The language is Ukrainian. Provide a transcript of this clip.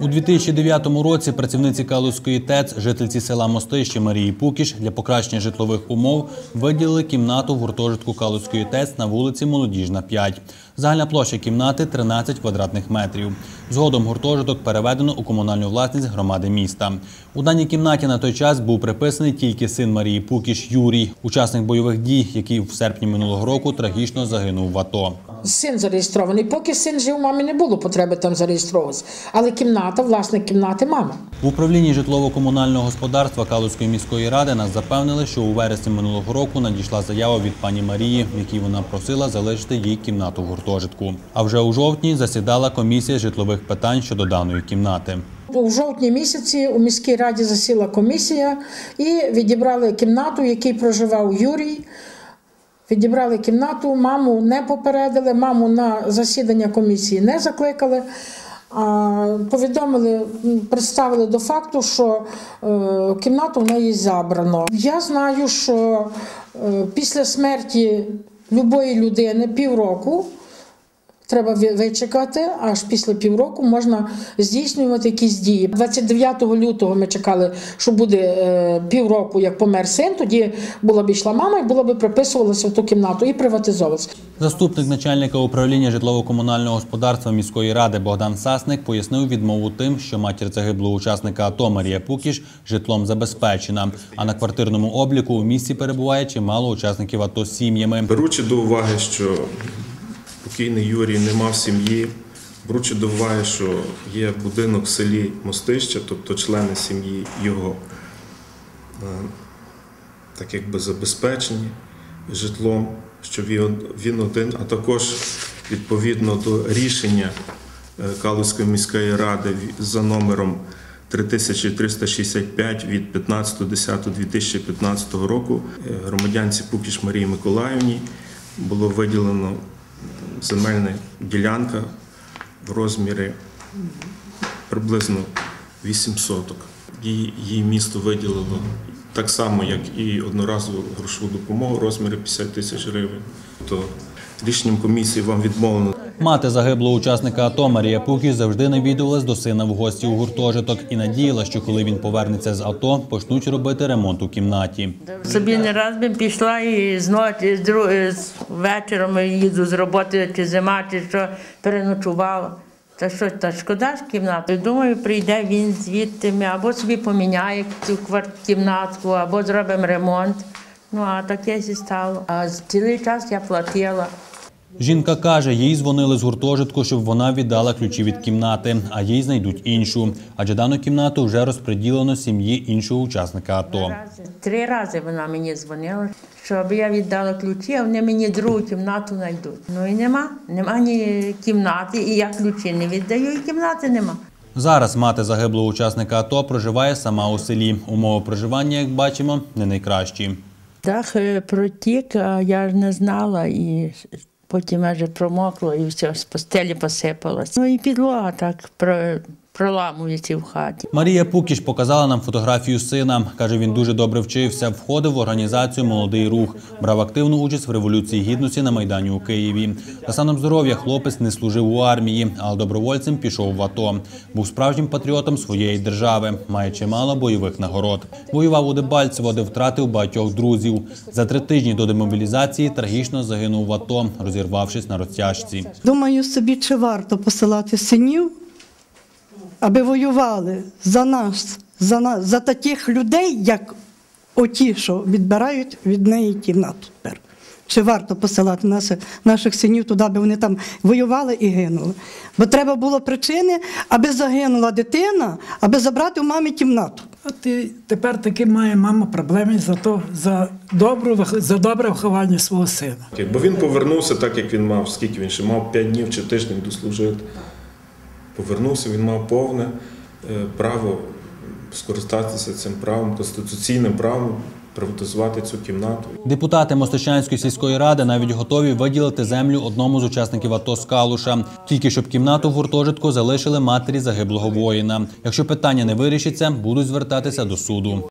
У 2009 році працівниці Калузької ТЕЦ, жительці села Мостище Марії Пукіш для покращення житлових умов виділили кімнату в гуртожитку Калузької ТЕЦ на вулиці Молодіжна, 5. Загальна площа кімнати 13 квадратних метрів. Згодом гуртожиток переведено у комунальну власність громади міста. У даній кімнаті на той час був приписаний тільки син Марії Пукіш Юрій, учасник бойових дій, який в серпні минулого року трагічно загинув в АТО. Син зареєстрований. Поки син жив, мамі не було потреби там зареєстровуватися. Але кімната, власник кімнати, мама. В управлінні житлово-комунального господарства Калузької міської ради нас запевнили, що у вересні минулого року надійшла заява від пані Марії, в якій вона просила залишити їй кімнату в гуртожитку. А вже у жовтні засідала комісія житлових питань щодо даної кімнати. У жовтні місяці у міській раді засіла комісія і відібрали кімнату, в якій проживав Юрій. Відібрали кімнату, маму не попередили, маму на засідання комісії не закликали. Повідомили, представили до факту, що е, кімнату в неї забрано. Я знаю, що е, після смерті любої людини півроку Треба ви- вичекати, аж після півроку можна здійснювати якісь дії. 29 лютого ми чекали, що буде е, півроку, як помер син. Тоді була б йшла мама і була б приписувалася в ту кімнату і приватизовувалася. Заступник начальника управління житлово-комунального господарства міської ради Богдан Сасник пояснив відмову тим, що матір загиблого учасника АТО Марія Пукіш житлом забезпечена. А на квартирному обліку у місті перебуває чимало учасників АТО з сім'ями. Беручи до уваги, що покійний Юрій не мав сім'ї, беручи до уваги, що є будинок в селі Мостище, тобто члени сім'ї його, е, так якби забезпечені житлом, що він він один, а також відповідно до рішення е, Калузької міської ради за номером 3365 від 15.10.2015 року е, громадянці Пукіш Марії Миколаївні було виділено земельна ділянка в розмірі приблизно 8 соток. Її, її місто виділило так само, як і одноразову грошову допомогу розмірі 50 тисяч гривень. То рішенням комісії вам відмовлено Мати загиблого учасника АТО Марія Пукіш завжди навідувалась до сина в гості у гуртожиток і надіяла, що коли він повернеться з АТО, почнуть робити ремонт у кімнаті. Собі не раз би пішла і знову з вечором їду з роботи, чи зима, чи що переночувала. Та що, та шкода ж кімнату. Думаю, прийде він звідти, ми або собі поміняє цю кімнатку, або зробимо ремонт. Ну, а таке зі стало. А з- цілий час я платила. Жінка каже, їй дзвонили з гуртожитку, щоб вона віддала ключі від кімнати, а їй знайдуть іншу. Адже дану кімнату вже розподілено сім'ї іншого учасника АТО. Три рази вона мені дзвонила, щоб я віддала ключі, а вони мені другу кімнату знайдуть. Ну і нема. Нема ні кімнати, і я ключі не віддаю, і кімнати нема. Зараз мати загиблого учасника АТО проживає сама у селі. Умови проживання, як бачимо, не найкращі. Дах е, протік, а я ж не знала, і потім аж промокло, і все, з постелі посипалось. Ну і підлога так проламується в хаті. Марія Пукіш показала нам фотографію сина. Каже, він дуже добре вчився, входив в організацію Молодий рух, брав активну участь в революції гідності на майдані у Києві. За станом здоров'я хлопець не служив у армії, але добровольцем пішов в АТО. Був справжнім патріотом своєї держави, має чимало бойових нагород. Воював у Дебальцево, де втратив багатьох друзів. За три тижні до демобілізації трагічно загинув в АТО, розірвавшись на розтяжці. Думаю собі, чи варто посилати синів, аби воювали за нас, за нас, за таких людей, як оті, що відбирають від неї кімнату тепер. Чи варто посилати наших, наших синів туди, аби вони там воювали і гинули? Бо треба було причини, аби загинула дитина, аби забрати у мамі кімнату. От і тепер таки має мама проблеми за то, за добру за добре виховання свого сина. Якби він повернувся так, як він мав, скільки він ще мав 5 днів чи тиждень дослужити. Повернувся, він мав повне е, право скористатися цим правом, конституційним правом приватизувати цю кімнату. Депутати Мостичанської сільської ради навіть готові виділити землю одному з учасників АТО Скалуша, тільки щоб кімнату в гуртожитку залишили матері загиблого воїна. Якщо питання не вирішиться, будуть звертатися до суду.